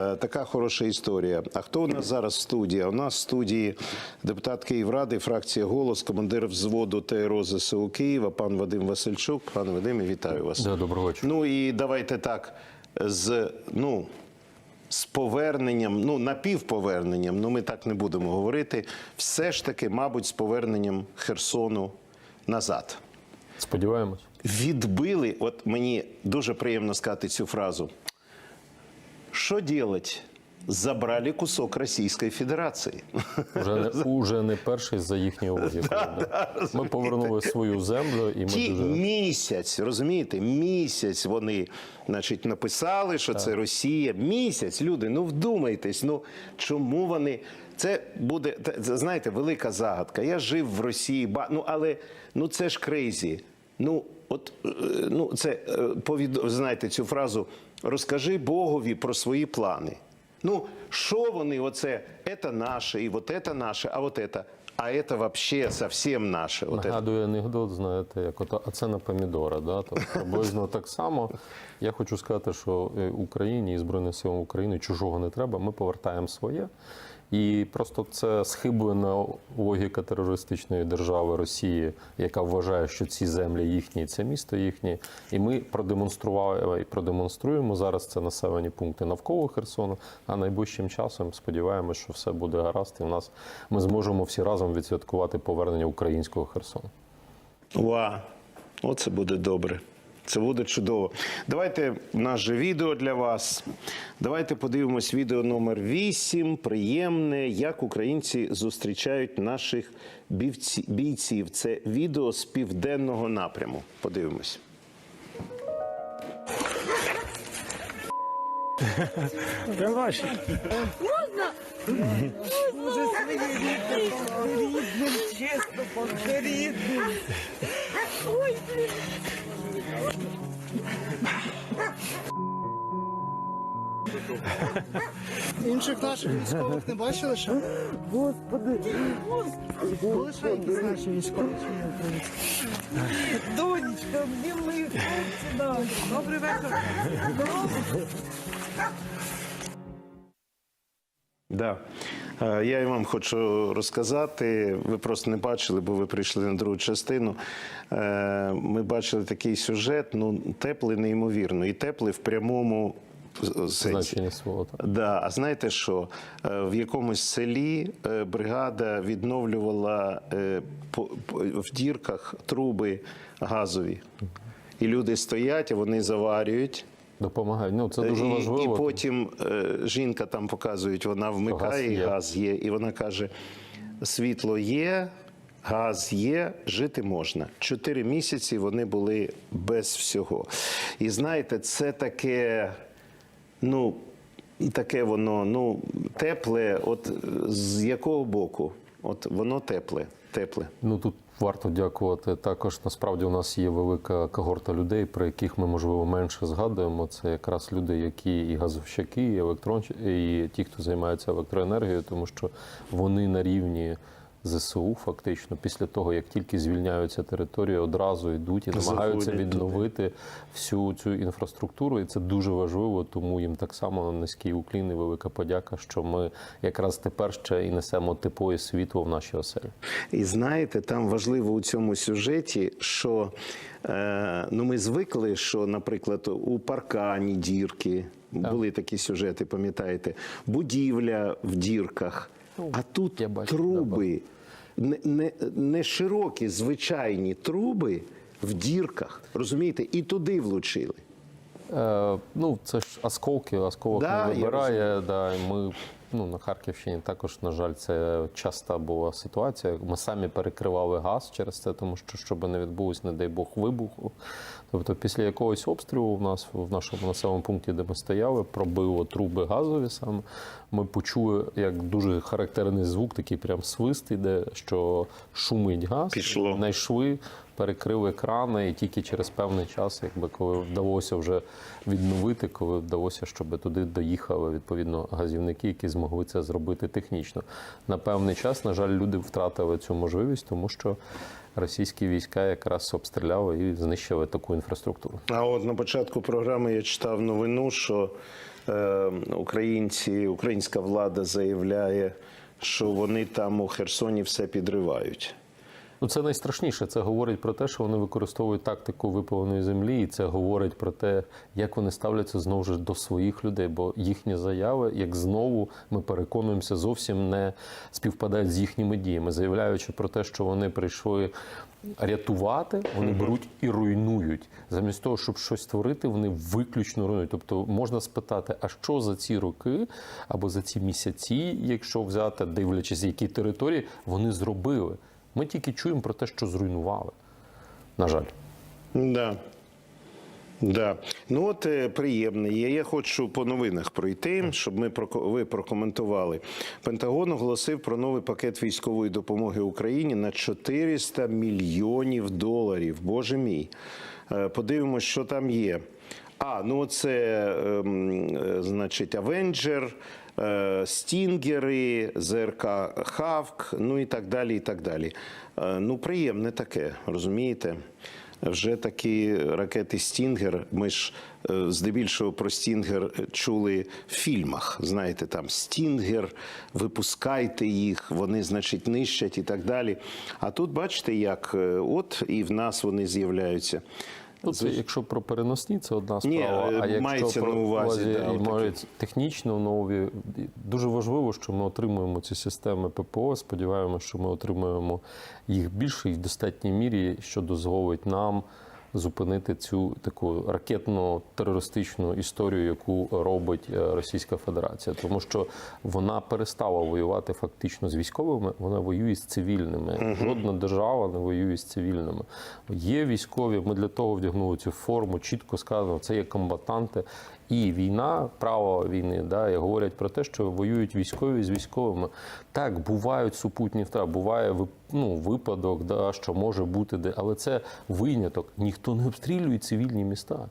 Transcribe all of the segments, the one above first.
Е, Така хороша історія. А хто у нас зараз в студії? У нас в студії депутат Київради, фракція Голос, командир взводу ТРО ЗСУ Києва, пан Вадим Васильчук. Пане Вадиме, вітаю вас. Да, доброго вечора. Ну і давайте так з ну. З поверненням, ну напівповерненням, ну ми так не будемо говорити. Все ж таки, мабуть, з поверненням Херсону назад. Сподіваємось. Відбили, от мені дуже приємно сказати цю фразу. Що делать? Забрали кусок Російської Федерації. Уже не, уже не перший за їхньої логіки. да. Ми повернули свою землю, і ми Ті дуже місяць, розумієте, місяць вони значить, написали, що це Росія. Місяць, люди, ну вдумайтесь, ну чому вони. Це буде, це, знаєте, велика загадка. Я жив в Росії, ба- ну але ну це ж крейзі. Ну, от е, ну це е, повід... знаєте цю фразу розкажи Богові про свої плани. Ну, що вони, оце, це наше, і от це наше, а от це, а це взагалі зовсім наше. От це. анекдот, знаєте, як ото, а це на помідора. Да? Приблизно так само. Я хочу сказати, що е, Україні і Збройним силам України чужого не треба. Ми повертаємо своє. І просто це схиблена логіка терористичної держави Росії, яка вважає, що ці землі їхні, це місто їхнє. І ми продемонстрували і продемонструємо зараз це населені пункти навколо Херсону. А найближчим часом сподіваємося, що все буде гаразд, і в нас ми зможемо всі разом відсвяткувати повернення українського Херсону. Ва, оце буде добре. Це буде чудово. Давайте наше відео для вас. Давайте подивимось відео номер 8. Приємне, як українці зустрічають наших бійців. Це відео з південного напряму. Подивимось. Рідним, рідним, чесно, Інших наших військових не бачили ще? Господи, Були ще якісь наші військові чи ні українські? донечка, мені мої хлопці дали. Добрий вечір. Да. Е, Я і вам хочу розказати. Ви просто не бачили, бо ви прийшли на другу частину. Е, Ми бачили такий сюжет, ну теплий неймовірно, і теплий в прямому. Значення свого так. Да, а знаєте що? Е, В якомусь селі бригада відновлювала в дірках труби газові. І люди стоять, а вони заварюють. Допомагають. Ну це дуже важливо. І потім е, жінка там показують, вона вмикає, газ є. газ є. І вона каже: світло є, газ є, жити можна. Чотири місяці вони були без всього. І знаєте, це таке, ну, таке воно, ну, тепле, от з якого боку? От воно тепле, тепле. Ну тут варто дякувати. Також насправді у нас є велика когорта людей, про яких ми можливо менше згадуємо. Це якраз люди, які і газовщики, і електрон, і ті, хто займається електроенергією, тому що вони на рівні. ЗСУ фактично після того, як тільки звільняються території, одразу йдуть і намагаються відновити всю цю інфраструктуру, і це дуже важливо. Тому їм так само низький уклін і велика подяка, що ми якраз тепер ще і несемо тепло і світло в наші оселі. І знаєте, там важливо у цьому сюжеті, що е, ну ми звикли, що, наприклад, у паркані дірки були такі сюжети, пам'ятаєте, будівля в дірках, а тут я бачу, труби, не, не, не широкі, звичайні труби в дірках, розумієте, і туди влучили. Е, ну, це ж осколки, осколок Да, не я вибирає. Да, і ми ну, на Харківщині також, на жаль, це часта була ситуація. Ми самі перекривали газ через це, тому що щоб не відбулось, не дай Бог, вибуху. Тобто, після якогось обстрілу в нас в нашому населеному пункті, де ми стояли, пробило труби газові саме. Ми почули як дуже характерний звук, такий прям свист іде, що шумить газ. Пішло. Знайшли, перекрили крани, і тільки через певний час, якби коли вдалося вже відновити, коли вдалося, щоб туди доїхали відповідно газівники, які змогли це зробити технічно. На певний час, на жаль, люди втратили цю можливість, тому що російські війська якраз обстріляли і знищили таку інфраструктуру. А от на початку програми я читав новину, що е, українці, українська влада заявляє, що вони там у Херсоні все підривають. Ну, це найстрашніше. Це говорить про те, що вони використовують тактику випаленої землі, і це говорить про те, як вони ставляться знову ж до своїх людей, бо їхні заяви, як знову ми переконуємося, зовсім не співпадають з їхніми діями, заявляючи про те, що вони прийшли рятувати, вони беруть і руйнують. Замість того, щоб щось створити, вони виключно руйнують. Тобто можна спитати, а що за ці роки або за ці місяці, якщо взяти, дивлячись, які території вони зробили. Ми тільки чуємо про те, що зруйнували. На жаль. Да. Да. Ну от е, приємно є. Я хочу по новинах пройти, щоб ми ви прокоментували. Пентагон оголосив про новий пакет військової допомоги Україні на 400 мільйонів доларів. Боже мій. Е, Подивимось, що там є. А, ну це, ем, е, значить, Авенджер, Стінгери, ЗРК Хавк, ну і так далі. і так далі. Е, Ну, приємне таке, розумієте? Вже такі ракети Стінгер. Ми ж е, здебільшого про Стінгер чули в фільмах. Знаєте, там Стінгер, випускайте їх, вони, значить, нищать і так далі. А тут бачите, як е, от і в нас вони з'являються. Ну, це, якщо про переносні, це одна справа. Ні, а якщо про на увазі, да, і мають технічно нові, дуже важливо, що ми отримуємо ці системи ППО. Сподіваємося, що ми отримуємо їх більше і в достатній мірі, що дозволить нам зупинити цю таку ракетно-терористичну історію, яку робить е, Російська Федерація, тому що вона перестала воювати фактично з військовими, вона воює з цивільними. Жодна держава не воює з цивільними. Є військові. Ми для того вдягнули цю форму. Чітко сказано, це є комбатанти. І війна, право війни, да, і говорять про те, що воюють військові з військовими. Так, бувають супутні втрати, буває ну, випадок, да, що може бути де, але це виняток. Ніхто не обстрілює цивільні міста.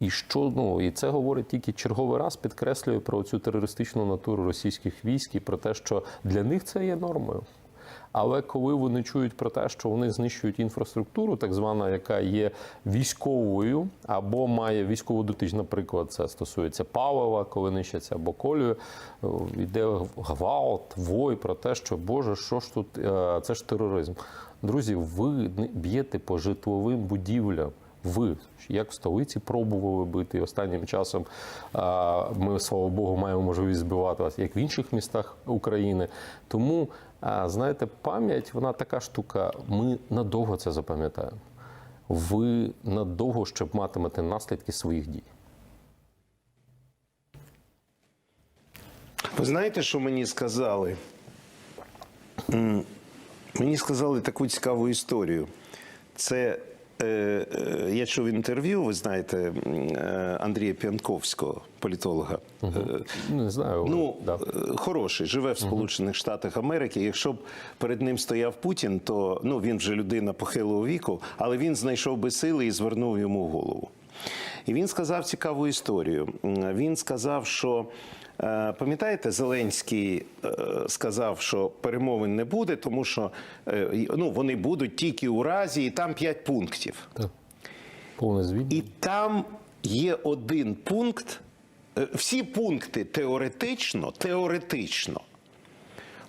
І що ну і це говорить тільки черговий раз, підкреслює про цю терористичну натуру російських військ і про те, що для них це є нормою. Але коли вони чують про те, що вони знищують інфраструктуру, так звана, яка є військовою або має військову дотич, наприклад, це стосується палива, коли нищаться або колію, е, йде гвалт, вой про те, що Боже, що ж тут е, це ж тероризм. Друзі, ви б'єте по житловим будівлям. Ви як в столиці пробували бити останнім часом ми, слава Богу, маємо можливість збивати вас, як в інших містах України. Тому знаєте, пам'ять вона така штука. Ми надовго це запам'ятаємо. Ви надовго ще матимете наслідки своїх дій. Ви знаєте, що мені сказали? Мені сказали таку цікаву історію. Це я чув інтерв'ю, ви знаєте, е, Андрія П'янковського, політолога. Угу. Не знаю. Ну, да. е, хороший, живе в Сполучених Штатах Америки. Якщо б перед ним стояв Путін, то ну, він вже людина похилого віку, але він знайшов би сили і звернув йому голову. І він сказав цікаву історію. Він сказав, що е, пам'ятаєте, Зеленський е, сказав, що перемовин не буде, тому що е, ну, вони будуть тільки у разі, і там п'ять пунктів. Так. І там є один пункт. Всі пункти теоретично, теоретично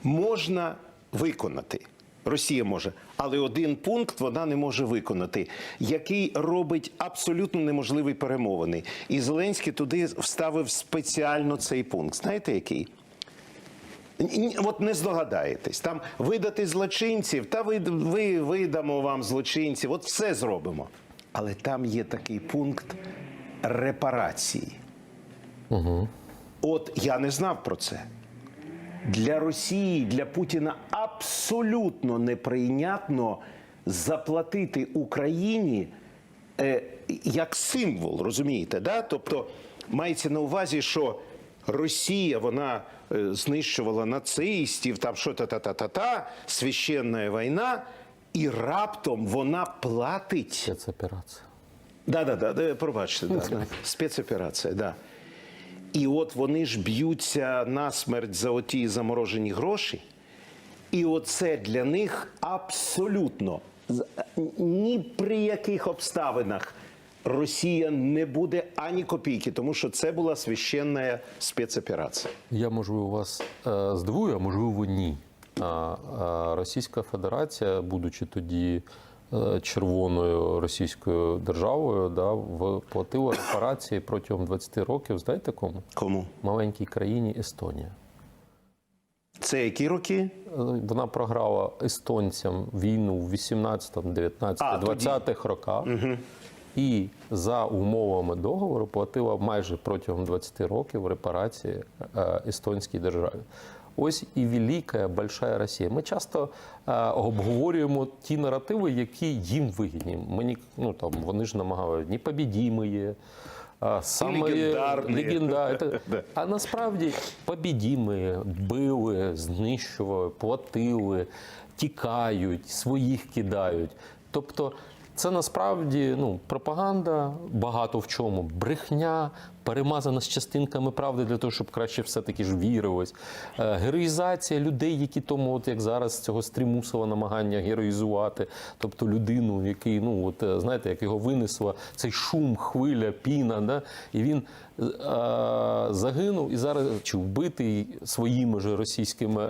можна виконати. Росія може, але один пункт вона не може виконати, який робить абсолютно неможливі перемовини. І Зеленський туди вставив спеціально цей пункт. Знаєте який? От не здогадаєтесь. Там видати злочинців, та ви, ви видамо вам злочинців, от все зробимо. Але там є такий пункт репарації. От я не знав про це. Для Росії, для Путіна абсолютно неприйнятно заплатити Україні е, як символ, розумієте? Да? Тобто мається на увазі, що Росія вона е, знищувала нацистів, там що та-та-та-та-та, священна війна, і раптом вона платить. Спецоперація. Да, да, да, да, пробачте, да, да. спецоперація, да. І от вони ж б'ються насмерть за оті заморожені гроші. І оце для них абсолютно ні при яких обставинах Росія не буде ані копійки, тому що це була священна спецоперація. Я можливо вас е, здивую, а можливо ні. Російська Федерація, будучи тоді червоною російською державою, да, вплатила репарації протягом 20 років. Знаєте кому? Кому? Маленькій країні Естонія. Це які роки? Е, Вона програла естонцям війну в 18, 19, А, тоді. 20-х роках. І за умовами договору платила майже протягом 20 років репарації е, естонській державі. Ось і велика большая Росія. Ми часто е, обговорюємо ті наративи, які їм вигідні. Мені ну там вони ж намагають непобідімі є. а, Саме легендарні. легенда. Да. А насправді побідіми били, знищували, платили, тікають, своїх кидають. Тобто це насправді ну, пропаганда, багато в чому, брехня, перемазана з частинками правди для того, щоб краще все-таки ж вірилось. Е, Героїзація людей, які тому, от як зараз цього стрімусило намагання героїзувати, тобто людину, який, ну от е, знаєте, як його винесла цей шум, хвиля, піна, да? і він е, загинув і зараз чи вбитий своїми ж російськими,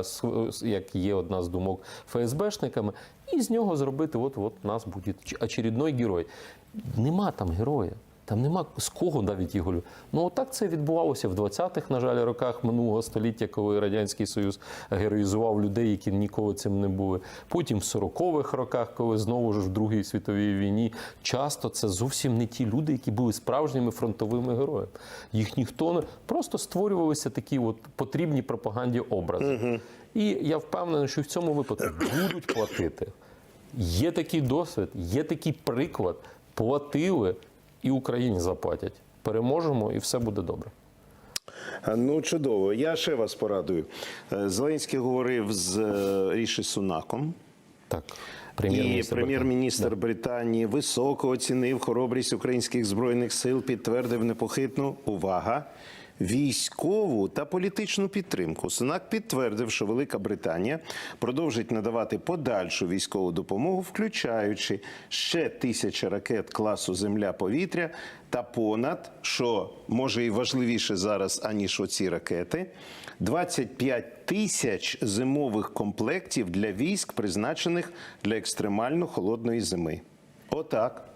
с- як є одна з думок, ФСБшниками, і з нього зробити, от от нас буде очередной герой. Нема там героя. Там нема з кого навіть його. Ну отак це відбувалося в 20-х, на жаль, роках минулого століття, коли Радянський Союз героїзував людей, які ніколи цим не були. Потім в 40-х роках, коли знову ж в Другій світовій війні, часто це зовсім не ті люди, які були справжніми фронтовими героями. Їх ніхто не просто створювалися такі от потрібні пропаганді образи. І я впевнений, що в цьому випадку будуть платити. Є такий досвід, є такий приклад. Платили і Україні заплатять. Переможемо, і все буде добре. Ну, чудово. Я ще вас порадую. Е, Зеленський говорив з е, Ріші Сунаком. Так, І прем'єр-міністр. прем'єр-міністр Британії високо оцінив хоробрість українських збройних сил, підтвердив непохитну увага. Військову та політичну підтримку Сунак підтвердив, що Велика Британія продовжить надавати подальшу військову допомогу, включаючи ще тисячі ракет класу Земля-повітря та понад, що може і важливіше зараз, аніж оці ракети, 25 тисяч зимових комплектів для військ, призначених для екстремально холодної зими. Отак.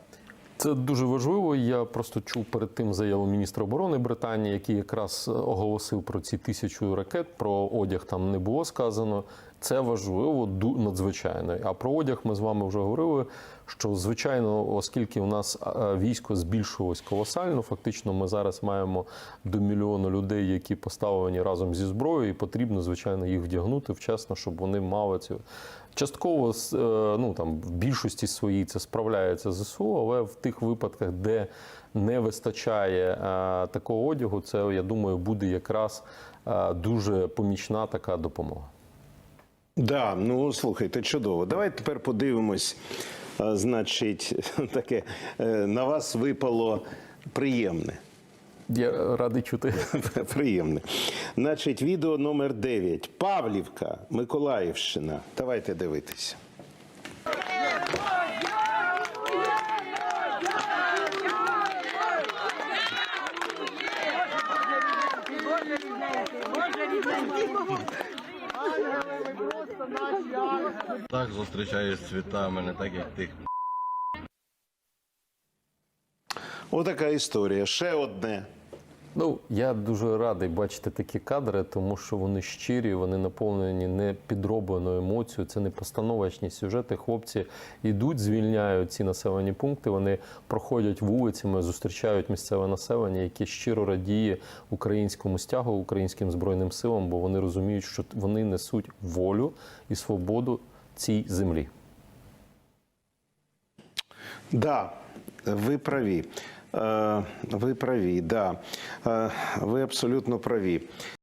Це дуже важливо. Я просто чув перед тим заяву міністра оборони Британії, який якраз е, оголосив про ці тисячу ракет. Про одяг там не було сказано. Це важливо, надзвичайно. А про одяг ми з вами вже говорили. Що звичайно, оскільки у нас е, військо збільшилось колосально, фактично ми зараз маємо до мільйону людей, які поставлені разом зі зброєю, і потрібно звичайно їх вдягнути вчасно, щоб вони мали цю частково е, ну там в більшості своїй це справляється ЗСУ, але в тих випадках, де не вистачає е, такого одягу, це я думаю буде якраз е, дуже помічна така допомога. Да, ну слухайте, чудово. Давайте тепер подивимось. А, Значить, таке на вас випало приємне. Я радий чути. Приємне. Значить, відео номер 9. Павлівка, Миколаївщина. Давайте дивитися. Так зустрічаю з цвітами, не так як тих. Отака історія. Ще одне. Ну, я дуже радий бачити такі кадри, тому що вони щирі, вони наповнені не підробленою емоцією, це не постановочні сюжети. Хлопці йдуть, звільняють ці населені пункти. Вони проходять вулицями, зустрічають місцеве населення, яке щиро радіє українському стягу, українським збройним силам, бо вони розуміють, що вони несуть волю і свободу цій землі. Да, ви праві. Е, Ви праві, да. Е, Ви абсолютно праві.